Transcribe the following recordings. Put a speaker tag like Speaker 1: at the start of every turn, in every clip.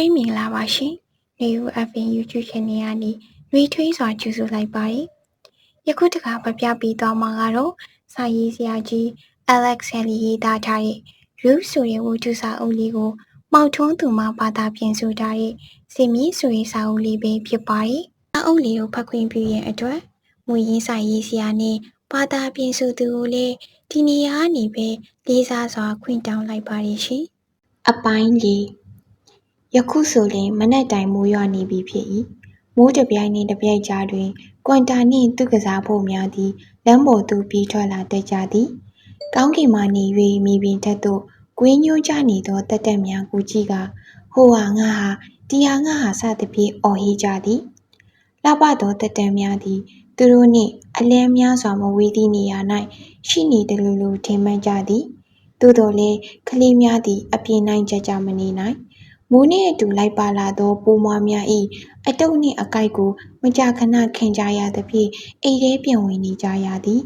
Speaker 1: ထွေးမင်္ဂလာပါရှင်။ New FM YouTube Channel ကနေနှွေထွေးစွာကြိုဆိုလိုက်ပါတယ်။ယခုတခါပြပြပေးသွားမှာကတော့စာရေးဆရာကြီး Alex Haley ရေးသားထားတဲ့ Roof ဆိုတဲ့ဝတ္ထုစာအုပ်လေးကိုမောက်ထွန်းသူမှဘာသာပြန်ဆိုထားတဲ့စင်မီဆိုတဲ့စာအုပ်လေးပဲဖြစ်ပါတယ်။စာအုပ်လေးကိုဖတ်ခွင့်ပြုရဲ့အတွက်မူရင်းစာရေးဆရာနဲ့ဘာသာပြန်ဆိုသူကိုလည်းဒီနေရာကနေပဲလေးစားစွာခွင့်တောင်းလိုက်ပါတယ်ရှင်။အပိုင်းလေး ယခုဆိုလျှင် မနက်တိုင်မိုးရွာနေပြီဖြစ်၏။မိုးတစ်ပြိုင်နှင့်တစ်ပြိုင်ကြားတွင် ကွမ်တာနှင့်သူ့ကစားဖို့များသည် လမ်းပေါ်သို့ ပြေးထွက်လာတတ်ကြသည်။ကောင်းကင်မှနေ၍မြေပြင်ထက်သို့ ကွင်းညှိုးကျနေသော သက်သက်များကိုကြည့်ကာ ဟိုဟာငါဟာ ဒီဟာငါဟာ စသဖြင့် အော်ဟစ်ကြသည်။လှပသောသက်သက်များသည် သူတို့နှင့် အလျံများစွာမဝေးသည့်နေရာ၌ရှိနေသလိုလို ထင်မှတ်ကြသည်။သို့သော်လည်း ကလေးများသည် အပြင်၌ကြကြမနေနိုင် မိုးနှင့်အတူလိုက်ပါလာသော ပိုးမွှားများ၏အတုတ်နှင့်အကိုက်ကို မကြာခဏခံကြရသဖြင့် အိမ်ထဲပြန်ဝင်နေကြရသည်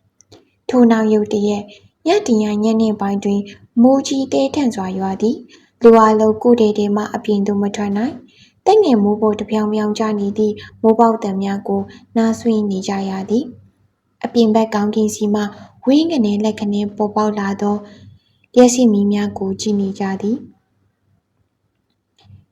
Speaker 1: ။ထိုနောက် ရုတ်တရက် ညတင်ယညနေပိုင်းတွင် မိုးကြီးသည်းထန်စွာရွာသည်။လူအားလုံး ကိုယ်ထည်ထဲမှ အပြင်သို့မထွက်နိုင်။သက်ငယ်မိုးပေါ် တပြောင်ပြောင်ကျနေသည့် မိုးပေါက်သံများကို နားစွင့်နေကြရသည်။အပြင်ဘက် ကောင်းကင်ဆီမှဝင်းကနေလက်ခနဲ ပေါ်ပေါက်လာသော လျှပ်စစ်မီးများကို ကြည့်နေကြသည်။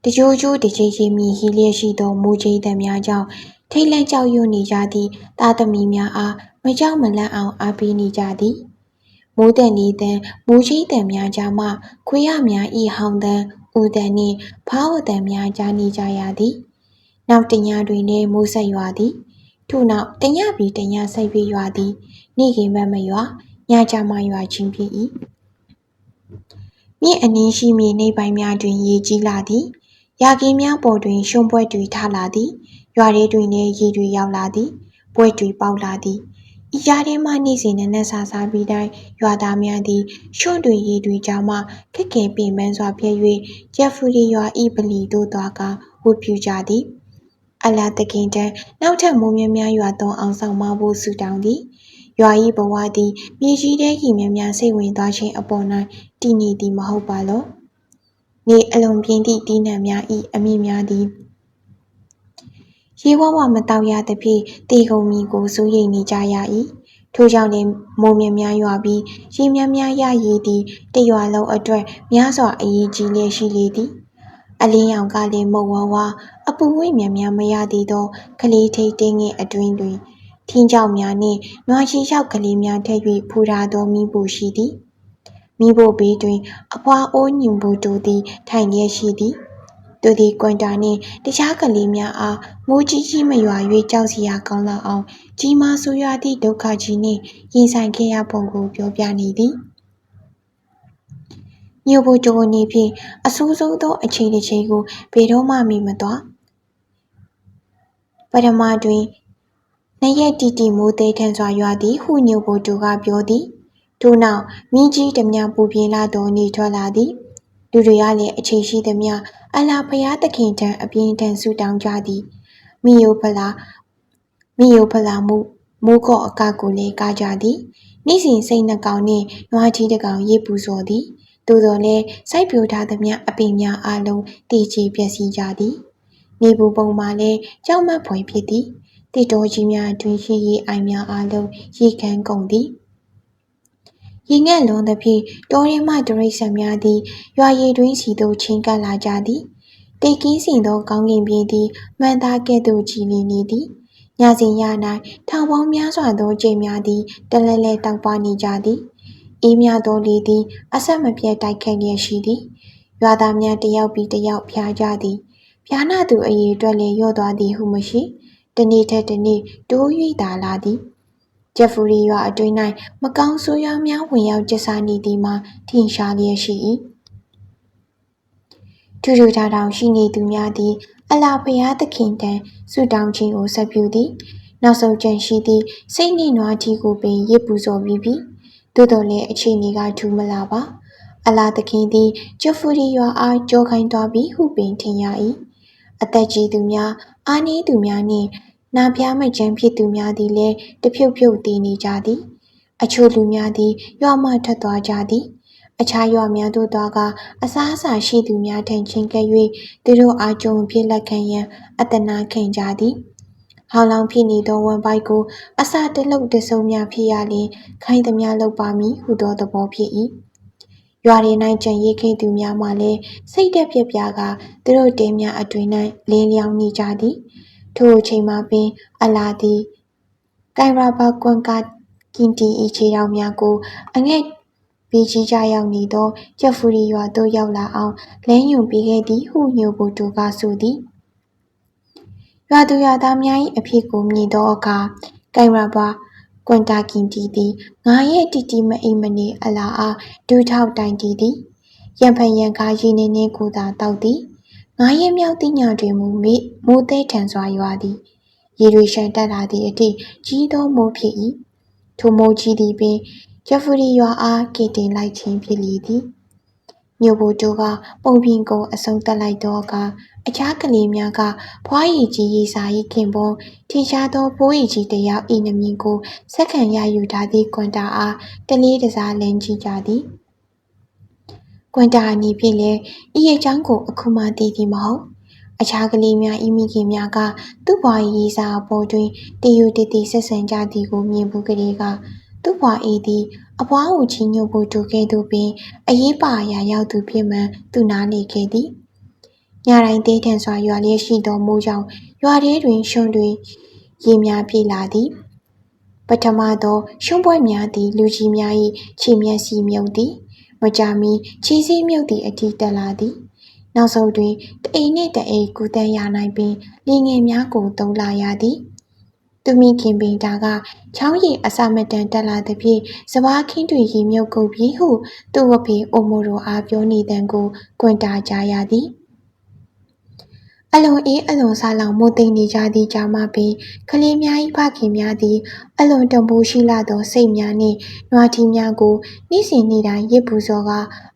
Speaker 1: တကြိုးကြိုးတကြိမ်ကြိမ်မြည်ဟီးလျက်ရှိသောမိုးကြိမ်းသံများကြောင့်ထိတ်လန့်ကြောက်ရွံ့နေကြသည့်သားသမီးများအားမကြောက်မလန့်အောင်အားပေးနေကြသည်။မိုးသံနေသံမိုးကြိမ်းသံများကြားမှခွေးရများဤဟောင်းသံဥသံနှင့်ဖားဝသံများကြားနေကြရသည်။နောက်တညတွင်လည်းမိုးဆက်ရွာသည်။ထို့နောက်တညပြီးတညဆက်၍ရွာသည်။နေ့ခင်းဘက်မရွာညကြမှရွာခြင်းဖြစ်၏။မြင့်အနည်းရှိမြေနှိပ်ပိုင်းများတွင်ရေကြီးလာသည်။ ရာခင်းများပေါ်တွင်ရွှံ့ပွက်တွေထလာသည်။ရွာထဲတွင်လည်းရေတွေရောက်လာသည်။ပွက်တွေပေါက်လာသည်။ဤကြားထဲမှနေ့စဉ်နံနက်စာစားပြီးတိုင်းရွာသားများသည်ရွှံ့တွေရေတွေကြားမှခက်ခဲပင်ပန်းစွာဖြတ်၍ဂျက်ဖရီရွာ၏ဗလီသို့သွားကာဝတ်ပြုကြသည်။အလ္လာသခင်ထံနောက်ထပ်မိုးများများရွာသွန်းအောင်ဆောင်မဖို့ဆုတောင်းသည်။ရွာ၏ဘဝသည်မြေကြီးထဲကြီးများများစိတ်ဝင်သွားခြင်းအပေါ်၌တည်နေသည်မဟုတ်ပါလော။ နေအလွန်ပြင်းသည့်သီးနှံများ၏အမြစ်များသည်ရေဝဝမသောက်ရသဖြင့်သေကုန်မည်ကိုစိုးရိမ်နေကြရ၏ထို့ကြောင့်လည်းမိုးမြများရွာပြီးရေများများရရည်သည်တရွာလုံးအတွက်များစွာအရေးကြီးလျက်ရှိလေသည်အလင်းရောင်ကလည်းမုတ်ဝါးဝါအပူဝိများများမရသေးသောကလေးထိတ်တင်းငယ်အတွင်းတွင်ထင်းကြောက်များနှင့်နွားချီရောက်ကလေးများထည့်၍ဖူထားသောမိဖို့ရှိသည် မိဖို့ဘေးတွင် အဖွားအိုးညင်ဖို့တို့သည် ထိုင်လျက်ရှိသည်။သူသည် ကွမ်တာနှင့် တခြားကလေးများအား မိုးကြီးကြီးမရွာ၍ကြောက်စရာကောင်းလောက်အောင် ကြီးမားဆိုးရွားသည့် ဒုက္ခကြီးနှင့် ရင်ဆိုင်ခဲ့ရပုံကို ပြောပြနေသည်။မြို့ဖို့တိုနေဖြင့် အဆိုးဆုံးသော အချိန်တစ်ချိန်ကို ဘယ်တော့မှမိမသွား။ပထမတွင် နှစ်ရက်တီတီမိုးသေးထန်စွာရွာသည်ဟု ညိုဖို့တူကပြောသည်။ ထို့နောက်မီးကြီးသမျှပူပြင်းလှသောနေထွက်လာသည်။လူတွေကလည်းအချိန်ရှိသမျှအလ္လာဘုရားသခင်ထံအပြင်းအထန်ဆုတောင်းကြသည်။မိရိုဖလားမိရိုဖလားမှုမိုးကော့အကကိုလည်းကားကြသည်။နေ့စဉ်စိတ်နှကောင်နှင့်နွားကြီးတစ်ကောင်ရေပူစော်သည်။သို့တော်လည်းစိုက်ပျိုးထားသမျှအပင်များအလုံးတည်ကြည်ပျက်စီးကြသည်။နေပူပုံမှာလည်းကြောက်မက်ဖွယ်ဖြစ်သည်။တစ်တော်ကြီးများအတွင်းရှိရေအိုင်များအလုံးရေခမ်းကုန်သည်။ ရေငတ်လွန်သဖြင့်တောထဲမှတိရစ္ဆာန်များသည်ရွာရည်တွင်းဆီသို့ချဉ်းကပ်လာကြသည်။တိတ်ကင်းစင်သောကောင်းကင်ပြင်သည်မှန်သားကဲ့သို့ကြည်လင်နေသည်။ညစဉ်ည၌ထောင်ပေါင်းများစွာသောကြိမ်များသည်တလဲလဲတောက်ပနေကြသည်။အေးမြသောလေသည်အဆက်မပြတ်တိုက်ခတ်လျက်ရှိသည်။ရွာသားများတယောက်ပြီးတယောက်ဖျားကြသည်။ဖျားနာသူအရေအတွက်လည်းလျော့သွားသည်ဟုမရှိ။တနေ့ထက်တနေ့တိုး၍သာလာသည်။ ဂျက်ဖရီရွာအတွင်း၌မကောင်းဆိုးရွားများဝင်ရောက်ကျဆနေသည်မှာထင်ရှားလျက်ရှိ၏ထူထူထောင်ထောင်ရှိနေသူများသည် အလာဖျားသခင်တန်ဆုတောင်းခြင်းကိုဆက်ပြုသည်နောက်ဆုံးကြံရှိသည့်စိတ်နှင့်နွားကြီးကိုပင်ရစ်ပူစော်ပြီးပြီသို့တော်လည်းအခြေအနေကထူးမလာပါအလာသခင်သည်ဂျက်ဖရီရွာအားကြောခိုင်းသွားပြီးဟုပင်ထင်ရ၏အသက်ကြီးသူများအားနည်းသူများနှင့် နာဖျားမကျန်းဖြစ်သူများသည်လည်းတဖြုတ်ဖြုတ်တည်နေကြသည် အချို့လူများသည်ရွာမှထွက်သွားကြသည် အခြားရွာများသို့သွားကအစားအစာရှိသူများထံချင်းကပ်၍သူတို့အားကြုံဖြစ်လက်ခံရန်အတနာခံကြသည်ဟောင်းလောင်ဖြစ်နေသောဝမ်ပိုက်ကိုအစာတလုတ်တစုံများဖြစ်ရလျင်ခိုင်းသမျှလုပ်ပါမည်ဟုသောသဘောဖြစ်၏ရွာရင်း၌ကြံရိတ်ခိသူများမှလည်းစိတ်တက်ပြက်ပြားကသူတို့တဲများအတွင်၌လင်းလျောင်းနေကြသည် ထိုအချိန်မှာပင် အလာသည် ကိုင်ရာဘာကွန်ကာကင်တီ၏ခြေထောက်များကို အငဲ့ပြီးကြီးကြရောက်နေသော ကြက်ဖူရီရွာသို့ ရောက်လာအောင် လမ်းညွှန်ပေးခဲ့သည်ဟု ညိုဘိုတိုက ဆိုသည် ရွာသူရွာသားများ၏အဖြစ်ကို မြင်သောအခါ ကိုင်ရာဘာကွန်တာကင်တီသည် ငါရဲ့တီတီမအိမ်မနေ အလားအား ဒူးထောက်တိုင်တီသည် ရံဖန်ရံကားရင်းနေနေကိုသာတောက်သည် ငါရဲ့မြောက်တိညာတွင်မူမိမိုးသေးထန်စွာရွာသည်ရေတွေရှန်တက်လာသည့်အထိကြီးသောမိုးဖြစ်၏ထိုမိုးကြီးသည်ပင်ဂျက်ဖရီရွာအားကေတင်လိုက်ခြင်းဖြစ်လေသည်မြို့ဘိုတိုးကပုံပြင်ကိုအဆုံးတက်လိုက်သောအခါအခြားကလေးများကဖွားရည်ကြီးရေးစာ၏ခင်ပွန်းထင်ရှားသောဖိုးရည်ကြီးတစ်ယောက်၏နမည်ကိုစက္ခံရယူထားသည့်ကွန်တာအားတလေးတစားလင်းကြည့်ကြသည် ကွန်တာအနီဖြင့်လည်းဤအကြောင်းကိုအခုမှသိသည်မဟုတ်အခြားကလေးများဤမိခင်များကသူ့ဘွားရေးစာအပေါ်တွင်တည်ယူတည်တည်ဆက်ဆံကြသည်ကိုမြင်ဘူးကလေးကသူ့ဘွားအေးသည်အဘွားကိုချီညွတ်ဖို့တူခဲ့သူပင်အရေးပါအရာရောက်သူဖြစ်မှန်သူနားလေခဲ့သည်ညတိုင်းတေးထန်စွာရွာလျက်ရှိသောမိုးကြောင့်ရွာထဲတွင်ရှုံတွေရေများပြေးလာသည်ပထမသောရှုံးပွဲများသည်လူကြီးများ၏ခြေမျက်စီမြုပ်သည် မကြာမီခြေစည်းမြုပ်သည့်အထိတက်လာသည်နောက်ဆုံးတွင်တအိမ်နှင့်တအိမ်ကူတန်းရနိုင်ပင်လင်ငယ်များကိုသုံးလာရသည်သူမိခင်ပင်ဒါကချောင်းရည်အစမတန်တက်လာသဖြင့်စပားခင်းတွေရေမြုပ်ကုန်ပြီဟုသူ့ဝဖေအိုမိုရိုအားပြောနေတန်ကိုကွန်တာကြရသည် အလွန်အေးအလွန်ဆာလောင်မိုးသိမ့်နေကြသည့်ကြားမှပင်ကလေးများ၏ဖခင်များသည်အလွန်တံပိုးရှိလာသောစိတ်များနှင့်နွားထီးများကိုနေ့စဉ်နေ့တိုင်းရစ်ပူဇော်က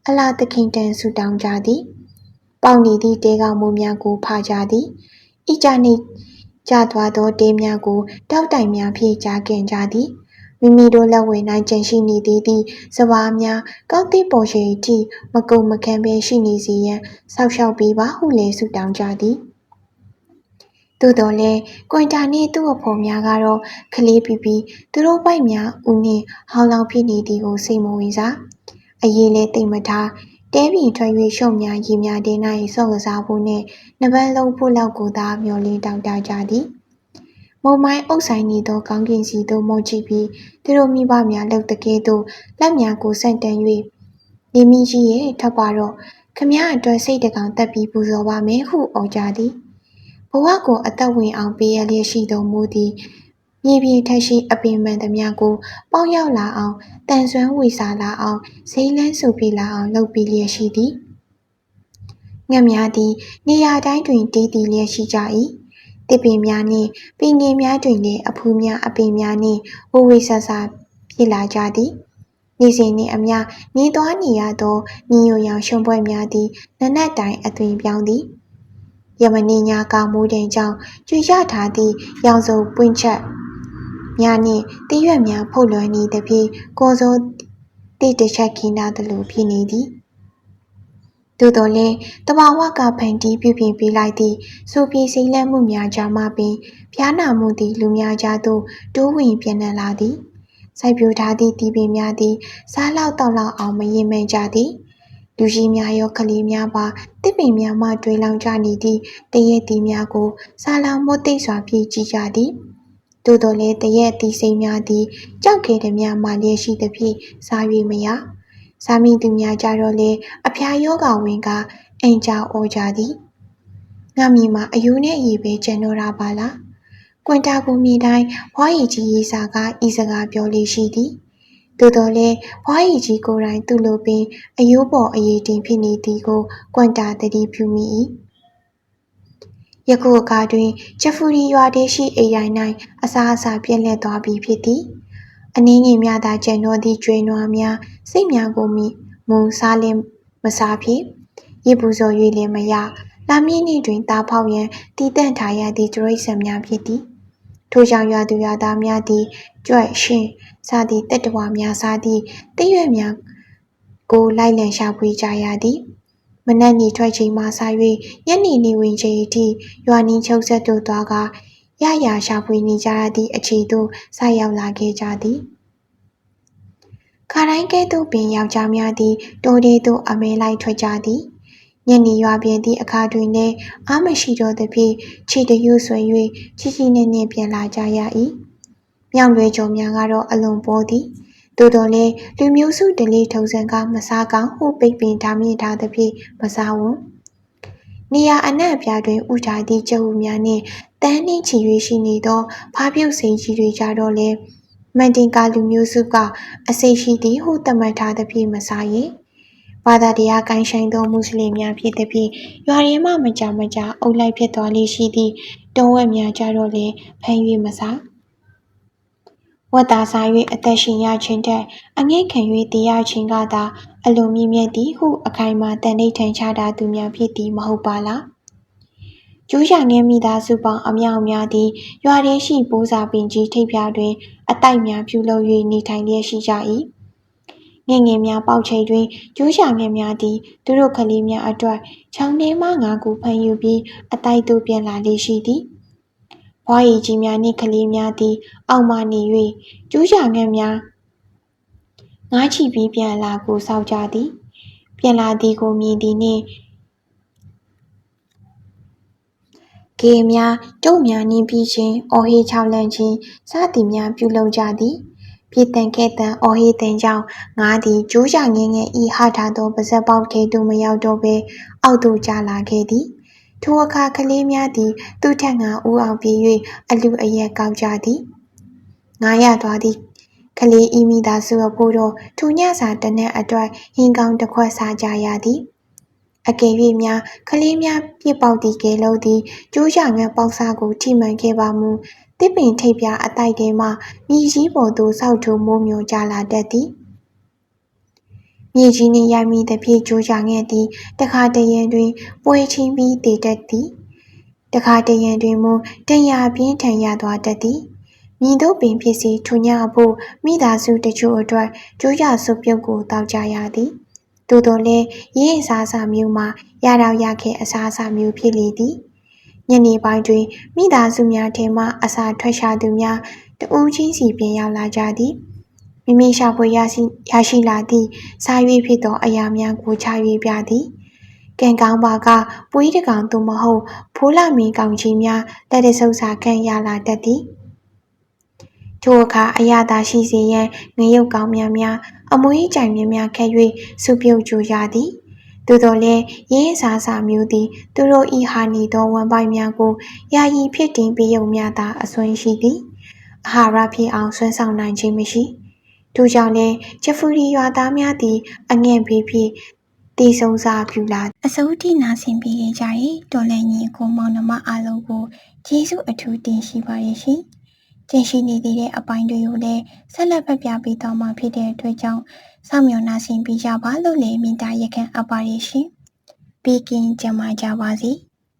Speaker 1: အလားသခင်တန်ဆူတောင်းကြသည်ပေါင်နေသည့်တဲကောင်မိုးများကိုဖကြသည်ဤကြနေကျသွားသောတေးများကိုတောက်တိုင်များဖြင့်ကြားကင်ကြသည် မိမိတို့လက်ဝဲ၌ကျန်ရှိနေသေးသည့်စပါးများကောက်သည့်ပေါ်ရှိထိမကုံမခန်းပင်ရှိနေစေရန်ဆောက်ရှောက်ပေးပါဟုလည်းဆုတောင်းကြသည်သို့တော်လည်းကွန်တာနှင့်သူ့အဖေများကတော့ကလေးပီပီသူတို့ပိုက်များဦးနှင့်ဟောင်းလောင်ဖြစ်နေသည်ကိုစိတ်မဝင်စားအရေးလဲတိတ်မထားတဲပြင်ထွက်၍ရှုံများရေများတင်း၌ဆော့ကစားဖို့နှင့်နှစ်ပတ်လုံးဖို့လောက်ကိုသာမျောလင်းတောင်းတကြသည် မုံမိုင်းအုပ်ဆိုင်နေသောကောင်းကင်စီသို့မော့ကြည့်ပြီးသူတို့မိဘများလှုပ်တကဲ့သို့လက်များကိုဆန့်တန်း၍နေမီကြီးရဲ့ထပ်ပါတော့ခမည်းအတွက်စိတ်တကောင်တက်ပြီးပူဇော်ပါမယ်ဟုအော်ကြသည်ဘဝကိုအသက်ဝင်အောင်ပေးရလျက်ရှိသောမူသည်မြေပြင်ထက်ရှိအပင်မှန်သမျှကိုပေါက်ရောက်လာအောင်တန်ဆွမ်းဝေစာလာအောင်ဈေးလန်းဆူပြလာအောင်လုပ်ပြီးလျက်ရှိသည်ငှက်များသည်နေရာတိုင်းတွင်တည်တည်လျက်ရှိကြ၏ တစ်ပင်များနှင့် ပင်ငယ်များတွင်လည်း အဖူးများ အပင်များနှင့်ဝဝေဆဆဖြစ်လာကြသည် နေစဉ်နှင့်အမျှ နေသွားနေရသောညီညွတ်ရောင်ရှုံပွဲများသည်နနက်တိုင်အသွင်ပြောင်းသည် ယမနေ့ညက မိုးတိမ်ကြောင့်ကျွေရထားသည့် ရောင်စုံပွင့်ချက်များနှင့်တရွက်များ ဖုတ်လွှမ်းနေသဖြင့်ကိုယ်စိုးတိတချက်ခင်းသားသလို ဖြစ်နေသည် သို့တော်လည်းတဘာဝကဖန်တီးပြုပြင်ပေးလိုက်သည့်ဆိုပြေစိမ့်လက်မှုများကြောင့်မှပင်ဖျားနာမှုသည်လူများကြားသို့တိုးဝင်ပြန့်နှံ့လာသည်စိုက်ပျိုးထားသည့်တီပင်များသည်စားလောက်တော့လောက်အောင်မရင်မှန်ကြသည်လူကြီးများရောကလေးများပါတစ်ပင်များမှတွေးလောင်ကြနေသည့်တရက်တီများကိုစားလောင်မွတ်သိပ်စွာပြေးကြည့်ကြသည်သို့တော်လည်းတရက်တီစိမ်းများသည်ကြောက်ခဲသည်များမှလျက်ရှိသဖြင့်စား၍မရ စားမိသူများကြတော့လေအဖျားယောဂဝင်ကအင်ကြောင်အော်ကြသည်ငါမိမှာအယူနဲ့အည်ပဲကျန်တော့တာပါလားကွန်တာကိုမိတိုင်းဘွားရီကြီးရေးစာကဤစကားပြောလေးရှိသည်သို့တော်လည်းဘွားရီကြီးကိုယ်တိုင်သူ့လိုပင်အယိုးပေါ်အရေးတင်ဖြစ်နေသည်ကိုကွန်တာတတိပြုမိ၏ယခုအခါတွင်ဂျဖူရီရွာတဲရှိအိမ်ရိုင်၌အစားအစာပြည့်လည်သွားပြီဖြစ်သည် အနည်းငယ်များသာကျန်တော့သည့်ကျွေးနွားများစိတ်များကိုမိမုံစားလင်းမစားဖြစ်ရေပူဇော်၍လည်းမရလာမင်းနေ့တွင်တားဖောက်ရန်တည်တံ့ထားရသည့်တရိษံများဖြစ်သည်ထိုကြောင့်ရွာသူရွာသားများသည်ကြွက်ရှင်စသည့်တက်တဝါများစားသည့်တရွက်များကိုလိုက်လံရှာဖွေကြရသည်မနက်ညထွက်ချိန်မှစ၍ညနေနေဝင်ချိန်အထိရွာနီးချုပ်ဆက်တို့သွားက ရရရှာဖွေနေကြရသည့်အခြေသို့ဆိုက်ရောက်လာခဲ့ကြသည်ခါတိုင်းကဲ့သို့ပင်ယောက်ျားများသည်တိုးသေးသို့အမဲလိုက်ထွက်ကြသည်ညနေရွာပြင်သည့်အခါတွင်လည်းအားမရှိတော့သဖြင့်ခြေတရွဆွဲ၍ချီချီနဲ့နဲ့ပြန်လာကြရ၏မြောင်လွယ်ကျော်များကတော့အလွန်ပေါ်သည်သို့တော်လည်းလူမျိုးစုဓလေ့ထုံစံကမစားကောင်းဟုပိတ်ပင်ထားမြင့်ထားသဖြင့်မစားဝံနေ ရာအနှံ့အပြားတွင်ဥထားသည့်ကျုပ်များနှင့်တန်းနှင်းချီ၍ရှိနေသော ဖားပြုတ်စိန်ကြီးတွေကြတော့လေမန်တင်ကာလူမျိုးစုကအစိတ်ရှိသည်ဟု သတ်မှတ်ထားသဖြင့် မစားရင်ဘာသာတရားကိုင်းဆိုင်သော မွတ်စလင်များဖြစ်သဖြင့် ရွာရင်းမှ မကြမကြအုပ်လိုက်ဖြစ်သွားလေးရှိသည့်တုံးဝက်များကြတော့လေဖမ်း၍မစားဝတ်သားစား၍အသက်ရှင်ရခြင်းထက် အငိတ်ခံ၍တရားခြင်းကသာ အလိုမြင့်မြတ်သည်ဟု အခိုင်အမာတန်ဋိဌာန်ချတာသူများဖြစ်သည်မဟုတ်ပါလားကျိုးရငယ်မိသားစုပေါင်းအမြောက်များသည်ရွာထဲရှိပိုးစာပင်ကြီးထိပ်ပြားတွင် အတိုက်များပြုလုပ်၍နေထိုင်လျက်ရှိကြ၏ငယ်ငယ်များပေါက်ချိန်တွင်ကျိုးရငယ်များသည်သူတို့ကလေးများအတွက်ချောင်းထဲမှငါကူဖန်ယူပြီးအတိုက်သို့ပြန်လာလေရှိသည်ဘွားရည်ကြီးများနှင့်ကလေးများသည် အောက်မှနေ၍ကျူးရှာငတ်များ ငါးချီပြီးပြန်လာကိုစောက်ကြသည် ပြန်လာသည်ကိုမြင်သည်နှင့်ကေများတုတ်များနှင်းပြီးခြင်းအော်ဟေးချောက်လန့်ခြင်းစသည်များပြုလုပ်ကြသည်ပြည်တန်ခဲ့တန်အော်ဟေးတန်ကြောင့်ငါသည်ကျိုးချငင်းငယ်ဤဟထားသောပါဇက်ပေါက်ထဲသို့မရောက်တော့ဘဲအောက်သို့ကျလာခဲ့သည်ထိုအခါကလေးများသည် သူ့ထက်ငါဦးအောင်ပြေး၍အလူအယက်ကောက်ကြသည်ငါရသွားသည် ကလေးဤမိသားစုအဖို့တော့ထိုညစာတနက်အတွက်ဟင်းကောင်းတစ်ခွက်စားကြရသည်အကယ်၍များကလေးများပြစ်ပေါက်သည့်ကဲလို့သည်ကျိုးရငန်းပေါက်စားကိုထိမှန်ခဲ့ပါမူတစ်ပင်ထိပ်ပြအတိုက်ထဲမှမြေကြီးပေါ်သို့ဆောက်ထိုးမိုးမျိုးကြလာတတ်သည်မြေကြီးနှင့်ရိုက်မိသဖြင့်ကြိုးချခဲ့သည်တခါတရံတွင်ပွဲချင်းပြီးတည်တတ်သည်တခါတရံတွင်မူတန်ရာပြင်းထန်ရသွားတတ်သည် မြင်တို့ပင်ဖြစ်စီထုံညဖို့မိသားစုတချို့အတွက်ကြိုးရဆုပ်ပြုတ်ကိုတောက်ကြရသည်သို့တော်လည်းရေးအစားအစာမျိုးမှာရတော့ရခဲ့အစားအစာမျိုးဖြစ်လေသည်ညနေပိုင်းတွင်မိသားစုများထဲမှအစာထွက်ရှာသူများတဦးချင်းစီပြင်ရောက်လာကြသည်မိမိရှာဖွေရရှိရရှိလာသည့်စား၍ဖြစ်သောအရာများကိုချ၍ပြသည်ကံကောင်းပါကပွေးတကောင်သို့မဟုတ်ဖိုးလာမီကောင်ကြီးများလက်တဆုပ်စာခံရလာတတ်သည် ထိုအခါအရသာရှိစေရန်ငရုတ်ကောင်းများများအမွေးကြိုင်များများခက်၍စုပြုတ်ကြရသည်သို့တော်လည်းရင်းစားစာမျိုးသည်သူတို့ဤဟာနေသောဝမ်ပိုက်များကိုယာယီဖြစ်တင်ပေးုံများသာအစွမ်းရှိသည်အာဟာရဖြစ်အောင်ဆွမ်းဆောင်နိုင်ခြင်းမရှိထို့ကြောင့်လည်းချက်ဖူရီရွာသားများသည်အငဲ့ဘေးဖြင့်တေဆုံးစာပြုလာအစိုးတိနာဆင်ပေးကြ၏တော်လည်းညီကိုမောင်နှမအားလုံးကိုကျေးဇူးအထူးတင်ရှိပါရဲ့ရှင် ကျင်ရှိနေသေးတဲ့အပိုင်းတွေကိုလည်းဆက်လက်ဖတ်ပြပေးသွားမှာဖြစ်တဲ့အတွက်ကြောင့်စောင့်မျှော်နှာဆင်ပေးကြပါလို့လည်းမိသားရခံအပ်ပါရရှင်။ပြီးကင်းကြမှာကြပါစေ။